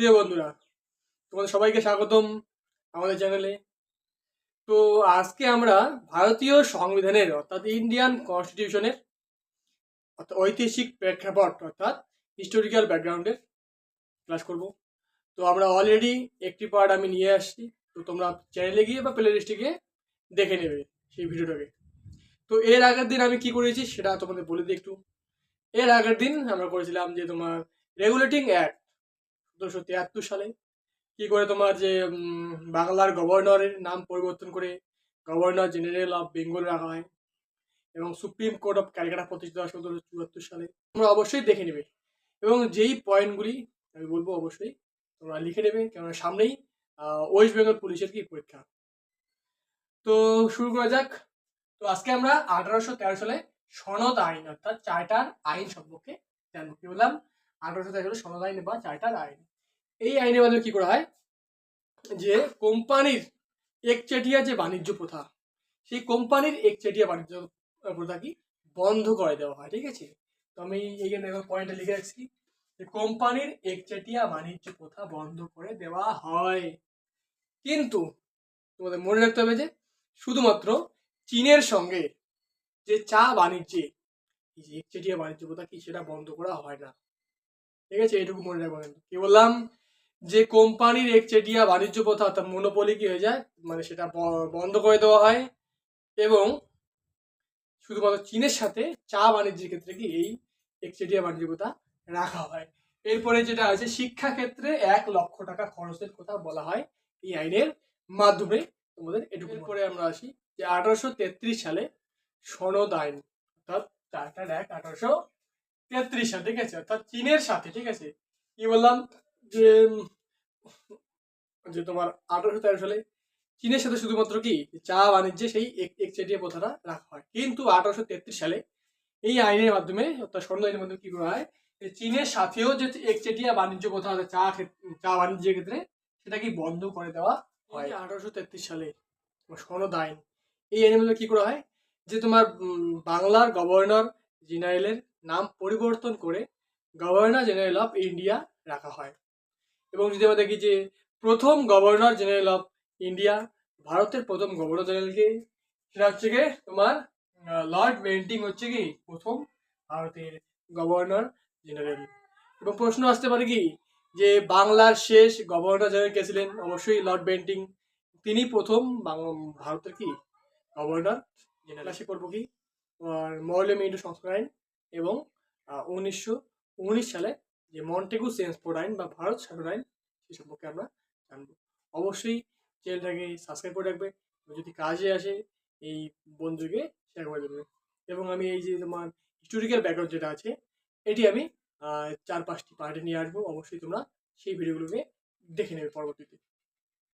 প্রিয় বন্ধুরা, তোমাদের সবাইকে স্বাগতম আমাদের চ্যানেলে তো আজকে আমরা ভারতীয় সংবিধানের, অর্থাৎ ইন্ডিয়ান কনস্টিটিউশনের অর্থাৎ ঐতিহাসিক প্রেক্ষাপট, অর্থাৎ হিস্টোরিক্যাল ব্যাকগ্রাউন্ডের ক্লাস করব। তো আমরা অলরেডি একটি পার্ট আমি নিয়ে আসছি। তো তোমরা চ্যানেলে গিয়ে বা প্লে লিস্টে গিয়ে দেখে নেবে সেই ভিডিওটাকে। তো এর আগের দিন আমি কি করেছি সেটা তোমাদের বলে দিই একটু। এর আগের দিন আমরা করেছিলাম যে তোমার রেগুলেটিং অ্যাক্ট সতেরোশো তিয়াত্তর সালে। কি করে তোমার যে বাংলার গভর্নরের নাম পরিবর্তন করে গভর্নর জেনারেল অফ বেঙ্গল রাখা হয় এবং সুপ্রিম কোর্ট অফ ক্যালকাটা প্রতিষ্ঠিত হয় সতেরোশো চুয়াত্তর সালে। তোমরা অবশ্যই দেখে নেবে এবং যেই পয়েন্টগুলি, আমি বলব অবশ্যই, তোমরা লিখে নেবে কেননা সামনেই ওয়েস্ট বেঙ্গল পুলিশের কি পরীক্ষা। তো শুরু করা যাক। তো আজকে আমরা আঠারোশো তেরো সালে সনদ আইন, অর্থাৎ চার্টার আইন সম্পর্কে জানব। কি বললাম? আঠারোশো তেরো সালে সনদ আইন বা চার্টার আইন। এই আইনের মাধ্যমে কি করা হয়? যে কোম্পানির একচেটিয়া যে বাণিজ্য প্রথা, সেই কোম্পানির একচেটিয়া বাণিজ্য প্রথা কি? বন্ধ করে দেওয়া হয়, ঠিক আছে? তো আমি এইখানে পয়েন্টে লিখে রাখছি। যে কোম্পানির একচেটিয়া বাণিজ্য প্রথা বন্ধ করে দেওয়া হয়। কিন্তু তোমাদের মনে রাখতে হবে যে শুধুমাত্র চীনের সঙ্গে যে চা বাণিজ্যে এই যে একচেটিয়া বাণিজ্য প্রথা কি, সেটা বন্ধ করা হয় না। ঠিক আছে? এটুকু মনে রাখবেন কি বললাম? যে কোম্পানির একচেটিয়া বাণিজ্য প্রথা অর্থাৎ মনোপলি কি হয়ে যায়? মানে সেটা বন্ধ করে দেওয়া হয় এবং শুধুমাত্র চীনের সাথে চা বাণিজ্যের ক্ষেত্রে কি এই একচেটিয়া বাণিজ্য প্রথা রাখা হয়। এরপরে যেটা আছে শিক্ষা ক্ষেত্রে এক লক্ষ টাকা খরচের কথা বলা হয় এই আইনের মাধ্যমে। তোমাদের এটুকু পরে আমরা আসি যে আঠারোশো তেত্রিশ সালে সনদ আইন, অর্থাৎ চার্টার এক আঠারোশো তেত্রিশ সাল, ঠিক আছে? অর্থাৎ চীনের সাথে, ঠিক আছে? কি বললাম? যে যে তোমার আঠারোশো তেরো সালে চীনের সাথে শুধুমাত্র কি চা বাণিজ্যে সেই এক একচেটিয়া প্রথাটা রাখা হয়। কিন্তু আঠারোশো তেত্রিশ সালে এই আইনের মাধ্যমে অর্থাৎ স্বর্ণ আইনের মাধ্যমে কি করা হয়? যে চীনের সাথেও যে একচেটিয়া বাণিজ্য প্রথা চা চা বাণিজ্যের ক্ষেত্রে সেটা কি বন্ধ করে দেওয়া হয়। আঠারোশো তেত্রিশ সালে সনদ আইন এই আইনের মধ্যে কি করা হয়? যে তোমার বাংলার গভর্নর জেনারেলের নাম পরিবর্তন করে গভর্নর জেনারেল অফ ইন্ডিয়া রাখা হয়। এবং যদি আমরা দেখি যে প্রথম গভর্নর জেনারেল অফ ইন্ডিয়া, ভারতের প্রথম গভর্নর জেনারেলকে সেটা হচ্ছে গিয়ে তোমার লর্ড বেন্টিং হচ্ছে কি? প্রথম ভারতের গভর্নর জেনারেল। এবং প্রশ্ন আসতে পারে কি? যে বাংলার শেষ গভর্নর জেনারেল কে ছিলেন? অবশ্যই লর্ড বেন্টিং তিনি প্রথম ভারতের কি? Governor general. সে করব কি? মৌলিক মিন্টু সংস্কার আইন এবং উনিশশো উনিশ সালে যে মন্টেগু সেন্সপোর্ট আইন বা ভারত শাসন আইন সে সম্পর্কে আমরা জানব। অবশ্যই চ্যানেলটাকে সাবস্ক্রাইব করে রাখবে যদি কাজে আসে এই বন্ধুকে শেয়ার করে দেবে। এবং আমি এই যে তোমার হিস্টোরিক্যাল ব্যাকগ্রাউন্ড যেটা আছে, এটি আমি চার পাঁচটি পার্টে নিয়ে আসব। অবশ্যই তোমরা সেই ভিডিওগুলোকে দেখে নেবে পরবর্তীতে।